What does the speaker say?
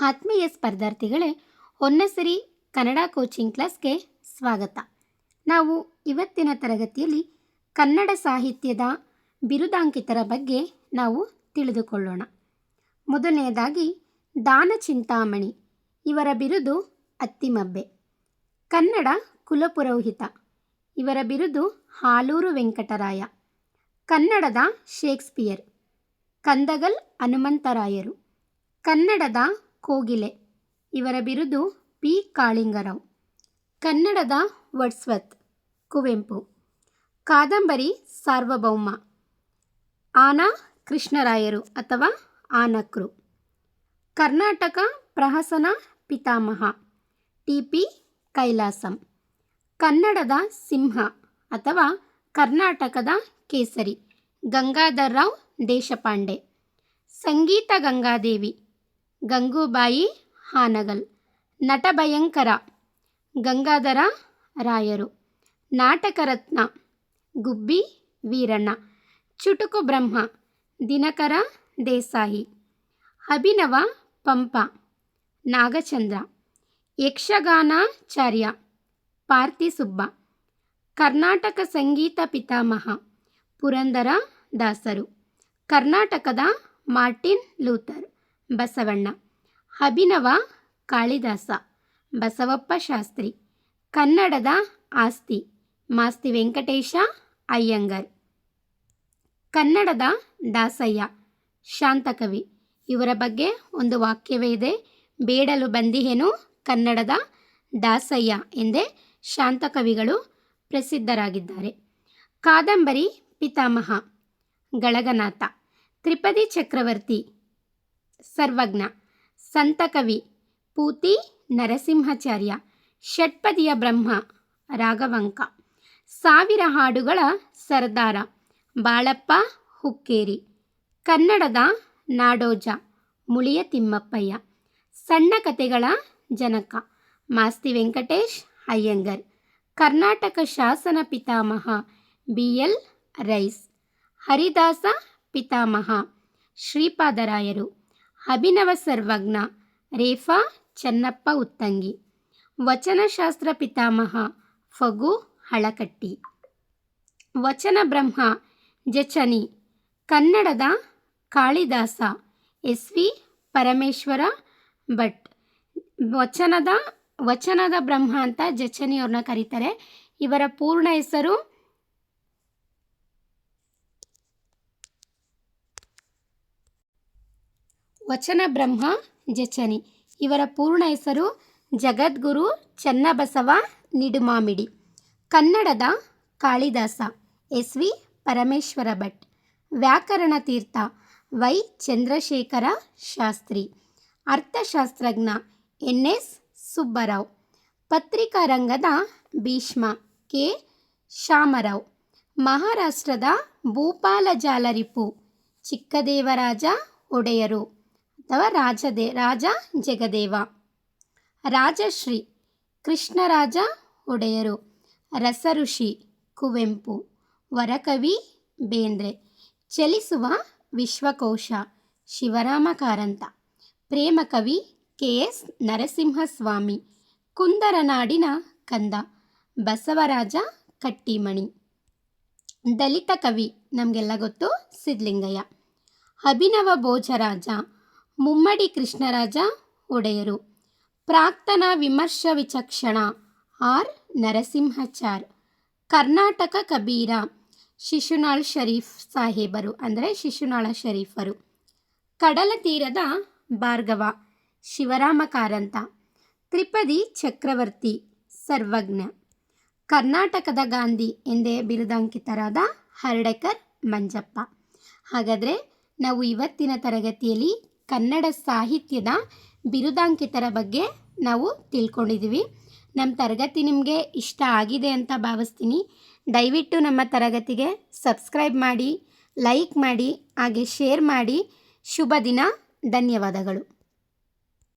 ಆತ್ಮೀಯ ಸ್ಪರ್ಧಾರ್ಥಿಗಳೇ, ಹೊನ್ನಸರಿ ಕನ್ನಡ ಕೋಚಿಂಗ್ ಕ್ಲಾಸ್ಗೆ ಸ್ವಾಗತ. ನಾವು ಇವತ್ತಿನ ತರಗತಿಯಲ್ಲಿ ಕನ್ನಡ ಸಾಹಿತ್ಯದ ಬಿರುದಾಂಕಿತರ ಬಗ್ಗೆ ನಾವು ತಿಳಿದುಕೊಳ್ಳೋಣ. ಮೊದಲನೆಯದಾಗಿ ದಾನ ಚಿಂತಾಮಣಿ, ಇವರ ಬಿರುದು ಅತ್ತಿಮಬ್ಬೆ. ಕನ್ನಡ ಕುಲಪುರೋಹಿತ, ಇವರ ಬಿರುದು ಹಾಲೂರು ವೆಂಕಟರಾಯ. ಕನ್ನಡದ ಶೇಕ್ಸ್ಪಿಯರ್, ಕಂದಗಲ್ ಹನುಮಂತರಾಯರು. ಕನ್ನಡದ ಕೋಗಿಲೆ. ಇವರ ಬಿರುದು ಪಿ. ಕಾಳಿಂಗರಾವ್. ಕನ್ನಡದ ವಡ್ಸ್ವತ್ ಕುವೆಂಪು. ಕಾದಂಬರಿ ಸಾರ್ವಭೌಮ. ಆನ ಕೃಷ್ಣರಾಯರು ಅಥವಾ ಆನಕ್ರು. ಕರ್ನಾಟಕ ಪ್ರಹಸನ ಪಿತಾಮಹ, ಟಿ. ಪಿ. ಕೈಲಾಸಂ. ಕನ್ನಡದ ಸಿಂಹ ಅಥವಾ ಕರ್ನಾಟಕದ ಕೇಸರಿ ಗಂಗಾಧರ್ರಾವ್ ದೇಶಪಾಂಡೆ. ಸಂಗೀತ ಗಂಗಾದೇವಿ. ಗಂಗೂಬಾಯಿ ಹಾನಗಲ್. ನಟ ಭಯಂಕರ. ಗಂಗಾಧರ ರಾಯರು. ನಾಟಕ ರತ್ನ. ಗುಬ್ಬಿ ವೀರಣ್ಣ. ಚುಟುಕು ಬ್ರಹ್ಮ. ದಿನಕರ ದೇಸಾಯಿ. ಅಭಿನವ ಪಂಪ. ನಾಗಚಂದ್ರ. ಯಕ್ಷಗಾನಾಚಾರ್ಯ. ಪಾರ್ತಿಸುಬ್ಬ ಕರ್ನಾಟಕ ಸಂಗೀತ ಪಿತಾಮಹ. ಪುರಂದರ ದಾಸರು. ಕರ್ನಾಟಕದ ಮಾರ್ಟಿನ್ ಲೂಥರ್. ಬಸವಣ್ಣ. ಅಭಿನವ ಕಾಳಿದಾಸ, ಬಸವಪ್ಪ ಶಾಸ್ತ್ರಿ. ಕನ್ನಡದ ಆಸ್ತಿ, ಮಾಸ್ತಿ ವೆಂಕಟೇಶ ಅಯ್ಯಂಗರ್. ಕನ್ನಡದ ದಾಸಯ್ಯ, ಶಾಂತಕವಿ. ಇವರ ಬಗ್ಗೆ ಒಂದು ವಾಕ್ಯವೇ ಇದೆ, ಬೇಡಲು ಬಂದಿಹೇನು ಕನ್ನಡದ ದಾಸಯ್ಯ ಎಂದೇ ಶಾಂತಕವಿಗಳು ಪ್ರಸಿದ್ಧರಾಗಿದ್ದಾರೆ. ಕಾದಂಬರಿ ಪಿತಾಮಹ, ಗಳಗನಾಥ. ತ್ರಿಪದಿ ಚಕ್ರವರ್ತಿ ಸರ್ವಜ್ಞ. ಸಂತಕವಿ ಪೂತಿ ನರಸಿಂಹಾಚಾರ್ಯ. ಷಟ್ಪದಿಯ ಬ್ರಹ್ಮ ರಾಘವಂಕ. ಸಾವಿರ ಹಾಡುಗಳ ಸರ್ದಾರ ಬಾಳಪ್ಪ ಹುಕ್ಕೇರಿ. ಕನ್ನಡದ ನಾಡೋಜ ಮುಳಿಯ ತಿಮ್ಮಪ್ಪಯ್ಯ. ಸಣ್ಣ ಕತೆಗಳ ಜನಕ ಮಾಸ್ತಿ ವೆಂಕಟೇಶ್ ಅಯ್ಯಂಗರ್. ಕರ್ನಾಟಕ ಶಾಸನ ಪಿತಾಮಹ ಬಿ. ಎಲ್. ರೈಸ್. ಹರಿದಾಸ ಪಿತಾಮಹ ಶ್ರೀಪಾದರಾಯರು. ಅಭಿನವ ಸರ್ವಜ್ಞ. ರೇಫಾ ಚನ್ನಪ್ಪ ಉತ್ತಂಗಿ. ವಚನಶಾಸ್ತ್ರ ಪಿತಾಮಹ ಫಗು ಹಳಕಟ್ಟಿ. ವಚನ ಬ್ರಹ್ಮ ಜಚನಿ. ಕನ್ನಡದ ಕಾಳಿದಾಸ ಎಸ್ ವಿ ಪರಮೇಶ್ವರ ಭಟ್. ವಚನದ ವಚನದ ಬ್ರಹ್ಮ ಅಂತ ಜಚನಿ ಅವ್ರನ್ನ ಕರೀತಾರೆ. ಇವರ ಪೂರ್ಣ ಹೆಸರು ವಚನ ಬ್ರಹ್ಮ ಜಚನಿ. ಇವರ ಪೂರ್ಣ ಹೆಸರು ಜಗದ್ಗುರು ಚನ್ನಬಸವ ನಿಡುಮಾಮಿಡಿ. ಕನ್ನಡದ ಕಾಳಿದಾಸ ಎಸ್ ವಿ ಪರಮೇಶ್ವರ ಭಟ್ ವ್ಯಾಕರಣ ತೀರ್ಥ ವೈ ಚಂದ್ರಶೇಖರ ಶಾಸ್ತ್ರಿ. ಅರ್ಥಶಾಸ್ತ್ರಜ್ಞ ಎನ್ ಎಸ್ ಸುಬ್ಬರಾವ್. ಪತ್ರಿಕಾ ರಂಗದ ಭೀಷ್ಮ ಕೆ ಶಾಮರಾವ್. ಮಹಾರಾಷ್ಟ್ರದ ಭೂಪಾಲ ಜಾಲರಿಪು ಚಿಕ್ಕದೇವರಾಜ ಒಡೆಯರು. ಅಥವಾ ರಾಜದೇ ರಾಜ ಜಗದೇವ. ರಾಜಶ್ರೀ, ಕೃಷ್ಣರಾಜ ಒಡೆಯರು. ರಸಋಷಿ, ಕುವೆಂಪು. ವರಕವಿ, ಬೇಂದ್ರೆ. ಚಲಿಸುವ ವಿಶ್ವಕೋಶ, ಶಿವರಾಮ ಕಾರಂತ. ಪ್ರೇಮಕವಿ ಕೆ ಎಸ್ ನರಸಿಂಹಸ್ವಾಮಿ. ಕುಂದರನಾಡಿನ ಕಂದ, ಬಸವರಾಜ ಕಟ್ಟಿಮಣಿ. ದಲಿತ ಕವಿ, ನಮಗೆಲ್ಲ ಗೊತ್ತು ಸಿದ್ಲಿಂಗಯ್ಯ ಅಭಿನವ ಭೋಜರಾಜ ಮುಮ್ಮಡಿ ಕೃಷ್ಣರಾಜ ಒಡೆಯರು. ಪ್ರಾಕ್ತನ ವಿಮರ್ಶ ವಿಚಕ್ಷಣ ಆರ್ ನರಸಿಂಹಚಾರ್. ಕರ್ನಾಟಕ ಕಬೀರ, ಶಿಶುನಾಳ್ ಶರೀಫ್ ಸಾಹೇಬರು ಅಂದರೆ ಶಿಶುನಾಳ ಶರೀಫರು. ಕಡಲ ತೀರದ ಭಾರ್ಗವ ಶಿವರಾಮ ಕಾರಂತ ತ್ರಿಪದಿ ಚಕ್ರವರ್ತಿ, ಸರ್ವಜ್ಞ. ಕರ್ನಾಟಕದ ಗಾಂಧಿ ಎಂದೇ ಬಿರುದಾಂಕಿತರಾದ ಹರ್ಡಕರ್ ಮಂಜಪ್ಪ. ಹಾಗಾದರೆ ನಾವು ಇವತ್ತಿನ ತರಗತಿಯಲ್ಲಿ ಕನ್ನಡ ಸಾಹಿತ್ಯದ ಬಿರುದಾಂಕಿತರ ಬಗ್ಗೆ ನಾವು ತಿಳ್ಕೊಂಡಿದ್ದೀವಿ. ನಮ್ಮ ತರಗತಿ ನಿಮಗೆ ಇಷ್ಟ ಆಗಿದೆ ಅಂತ ಭಾವಿಸ್ತೀನಿ. ದಯವಿಟ್ಟು ನಮ್ಮ ತರಗತಿಗೆ ಸಬ್ಸ್ಕ್ರೈಬ್ ಮಾಡಿ, ಲೈಕ್ ಮಾಡಿ, ಹಾಗೆ ಶೇರ್ ಮಾಡಿ. ಶುಭ ದಿನ, ಧನ್ಯವಾದಗಳು.